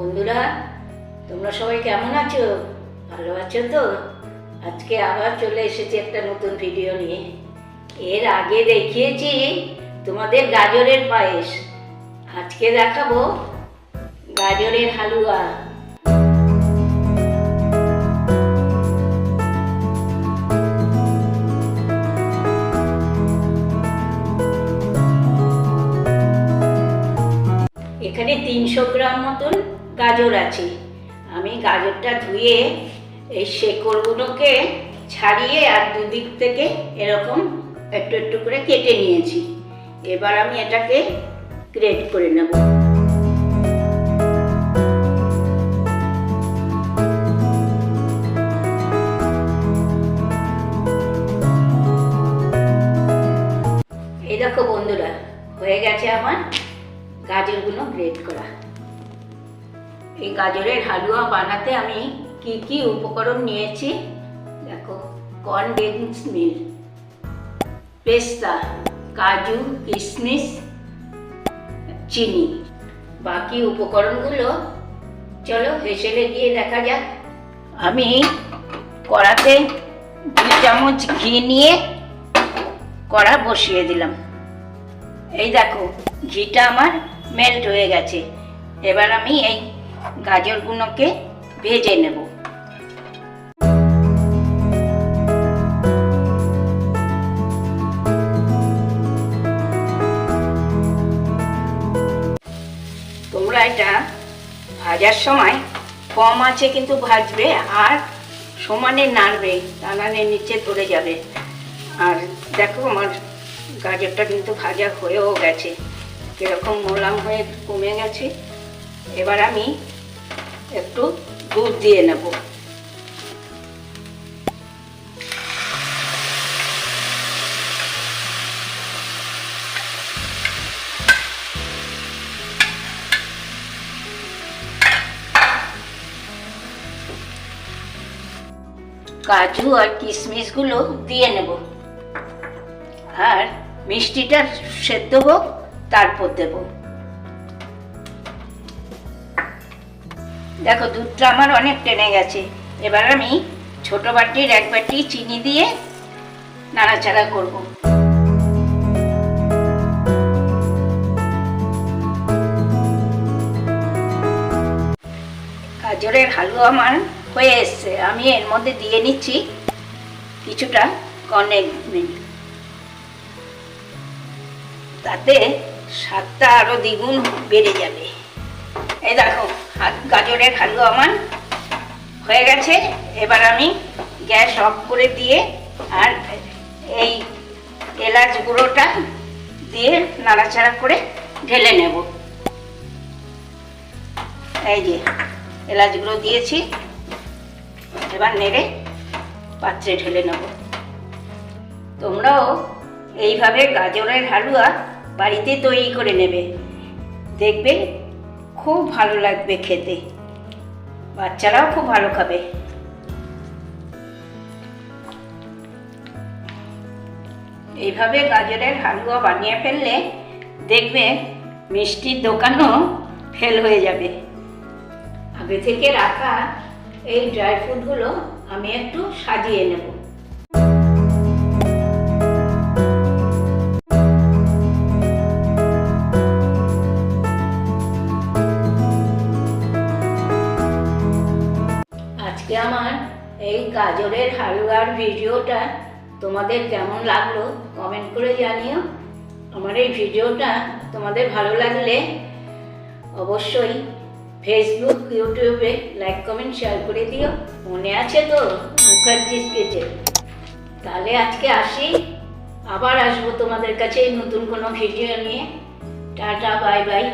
বন্ধুরা, তোমরা সবাই কেমন আছো? ভালো আছো তো? আজকে আবার চলে এসেছি একটা নতুন ভিডিও নিয়ে। এর আগে দেখিয়েছি তোমাদের গাজরের পায়েস। আজকে দেখাবো গাজরের হালুয়া। এখানে তিনশো গ্রাম মতন গাজর আছে। আমি গাজরটা ধুয়ে এই শেকড়গুলোকে ছাড়িয়ে আর দুদিক থেকে এরকম একটু একটু করে কেটে নিয়েছি। এবার আমি এটাকে গ্রেট করে নেব। এই দেখো বন্ধুরা, হয়ে গেছে আমার গাজরগুলো গ্রেট করা। এই গাজরের হালুয়া বানাতে আমি কি কি উপকরণ নিয়েছি? দেখো কনডেন্স মিল্ক পেস্তা কাজু কিশমিশ চিনি। বাকি উপকরণগুলো, চলো হেসেলে গিয়ে দেখা যাক। আমি কড়াতে দুই চামচ ঘি নিয়ে কড়া বসিয়ে দিলাম। এই দেখো, ঘিটা আমার মেল্ট হয়ে গেছে। এবার আমি এই গাজরগুলোকে ভেজে নেব। তোমরা এটা ভাজার সময় কম আছে কিন্তু ভাজবে আর সমানে নাড়বে তা নিচে ধরে যাবে। আর দেখো আমার গাজরটা কিন্তু ভাজা হয়েও গেছে। কীরকম মোলাম হয়ে কমে গেছে। এবার আমি একটু দুধ দিয়ে নেব। কাজু আর কিশমিশগুলো দিয়ে নেব। আর মিষ্টিটা সেদ্ধ হোক, তারপর দেব। দেখো, দুধটা আমার অনেক টেনে গেছে। এবার আমি ছোট বাটির এক বাটি চিনি দিয়ে নাড়াচাড়া করব। গাজরের হালুয়া আমার হয়ে এসছে। আমি এর মধ্যে দিয়ে নিচ্ছি কিছুটা কর্নেল মিল্ক তাতে স্বাদটা আরও দ্বিগুণ বেড়ে যাবে। এই দেখো গাজরের হালুয়া আমার হয়ে গেছে। এবার আমি গ্যাস অফ করে দিয়ে আর এই এলাচ গুঁড়োটা দিয়ে নাড়াচাড়া করে ঢেলে নেব। এই যে এলাচ গুঁড়ো দিয়েছি। এবার নেড়ে পাত্রে ঢেলে নেব। তোমরাও এইভাবে গাজরের হালুয়া বাড়িতে তৈরি করে নেবে। দেখবে খুব ভালো লাগবে খেতে। বাচ্চারাও খুব ভালো খাবে। এইভাবে গাজরের হালুয়া বানিয়ে ফেললে দেখবে মিষ্টির দোকানও ফেল হয়ে যাবে। আগে থেকে রাখা এই ড্রাই ফ্রুটগুলো আমি একটু সাজিয়ে নেব। এই গাজরের হালুয়ার ভিডিওটা তোমাদের কেমন লাগল কমেন্ট করে জানিও। আমার এই ভিডিওটা তোমাদের ভালো লাগলে অবশ্যই ফেসবুক ইউটিউবে লাইক কমেন্ট শেয়ার করে দিও। মনে আছে তো মুখার্জিস কিচেন তাহলে আজকে আসি। আবার আসব তোমাদের কাছে নতুন কোনো ভিডিও নিয়ে। Tata bye bye